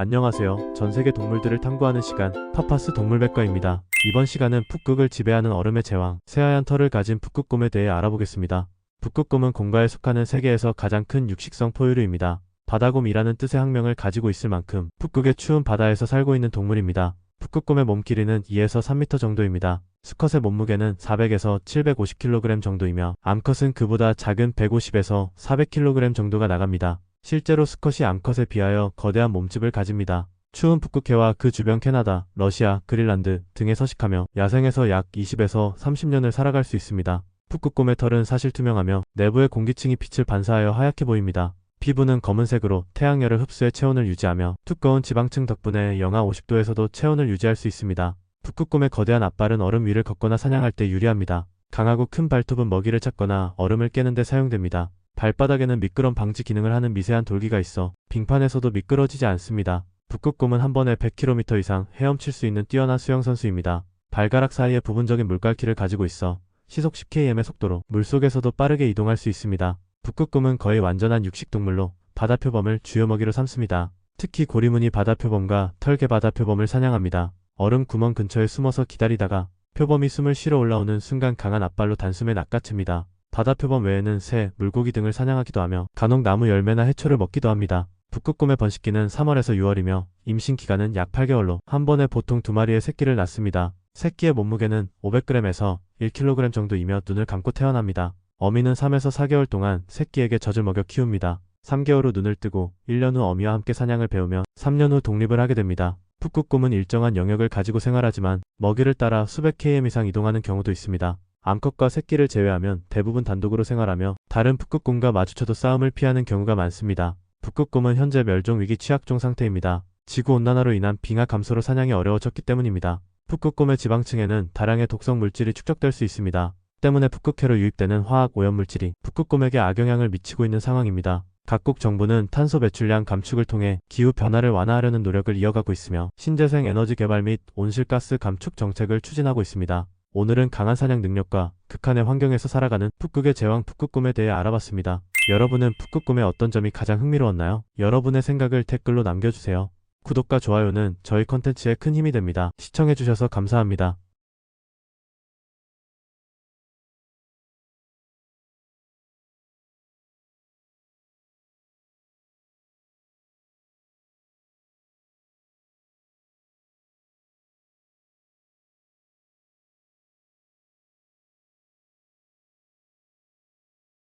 안녕하세요. 전 세계 동물들을 탐구하는 시간, 파파스 동물백과입니다. 이번 시간은 북극을 지배하는 얼음의 제왕, 새하얀 털을 가진 북극곰에 대해 알아보겠습니다. 북극곰은 곰과에 속하는 세계에서 가장 큰 육식성 포유류입니다. 바다곰이라는 뜻의 학명을 가지고 있을 만큼 북극의 추운 바다에서 살고 있는 동물입니다. 북극곰의 몸 길이는 2에서 3m 정도입니다. 수컷의 몸무게는 400에서 750kg 정도이며 암컷은 그보다 작은 150에서 400kg 정도가 나갑니다. 실제로 수컷이 암컷에 비하여 거대한 몸집을 가집니다. 추운 북극해와 그 주변 캐나다, 러시아, 그린란드 등에 서식하며 야생에서 약 20에서 30년을 살아갈 수 있습니다. 북극곰의 털은 사실 투명하며 내부의 공기층이 빛을 반사하여 하얗게 보입니다. 피부는 검은색으로 태양열을 흡수해 체온을 유지하며 두꺼운 지방층 덕분에 영하 50도에서도 체온을 유지할 수 있습니다. 북극곰의 거대한 앞발은 얼음 위를 걷거나 사냥할 때 유리합니다. 강하고 큰 발톱은 먹이를 찾거나 얼음을 깨는 데 사용됩니다. 발바닥에는 미끄럼 방지 기능을 하는 미세한 돌기가 있어 빙판에서도 미끄러지지 않습니다. 북극곰은 한 번에 100km 이상 헤엄칠 수 있는 뛰어난 수영선수입니다. 발가락 사이에 부분적인 물갈퀴를 가지고 있어 시속 10km의 속도로 물속에서도 빠르게 이동할 수 있습니다. 북극곰은 거의 완전한 육식동물로 바다표범을 주요 먹이로 삼습니다. 특히 고리무늬 바다표범과 털개 바다표범을 사냥합니다. 얼음 구멍 근처에 숨어서 기다리다가 표범이 숨을 쉬러 올라오는 순간 강한 앞발로 단숨에 낚아챕니다. 바다표범 외에는 새, 물고기 등을 사냥하기도 하며 간혹 나무 열매나 해초를 먹기도 합니다. 북극곰의 번식기는 3월에서 6월이며 임신 기간은 약 8개월로 한 번에 보통 두 마리의 새끼를 낳습니다. 새끼의 몸무게는 500g에서 1kg 정도이며 눈을 감고 태어납니다. 어미는 3에서 4개월 동안 새끼에게 젖을 먹여 키웁니다. 3개월 후 눈을 뜨고 1년 후 어미와 함께 사냥을 배우며 3년 후 독립을 하게 됩니다. 북극곰은 일정한 영역을 가지고 생활하지만 먹이를 따라 수백 km 이상 이동하는 경우도 있습니다. 암컷과 새끼를 제외하면 대부분 단독으로 생활하며 다른 북극곰과 마주쳐도 싸움을 피하는 경우가 많습니다. 북극곰은 현재 멸종 위기 취약종 상태입니다. 지구 온난화로 인한 빙하 감소로 사냥이 어려워졌기 때문입니다. 북극곰의 지방층에는 다량의 독성 물질이 축적될 수 있습니다. 때문에 북극해로 유입되는 화학 오염 물질이 북극곰에게 악영향을 미치고 있는 상황입니다. 각국 정부는 탄소 배출량 감축을 통해 기후 변화를 완화하려는 노력을 이어가고 있으며 신재생 에너지 개발 및 온실가스 감축 정책을 추진하고 있습니다. 오늘은 강한 사냥 능력과 극한의 환경에서 살아가는 북극의 제왕 북극곰에 대해 알아봤습니다. 여러분은 북극곰의 어떤 점이 가장 흥미로웠나요? 여러분의 생각을 댓글로 남겨주세요. 구독과 좋아요는 저희 컨텐츠에 큰 힘이 됩니다. 시청해주셔서 감사합니다.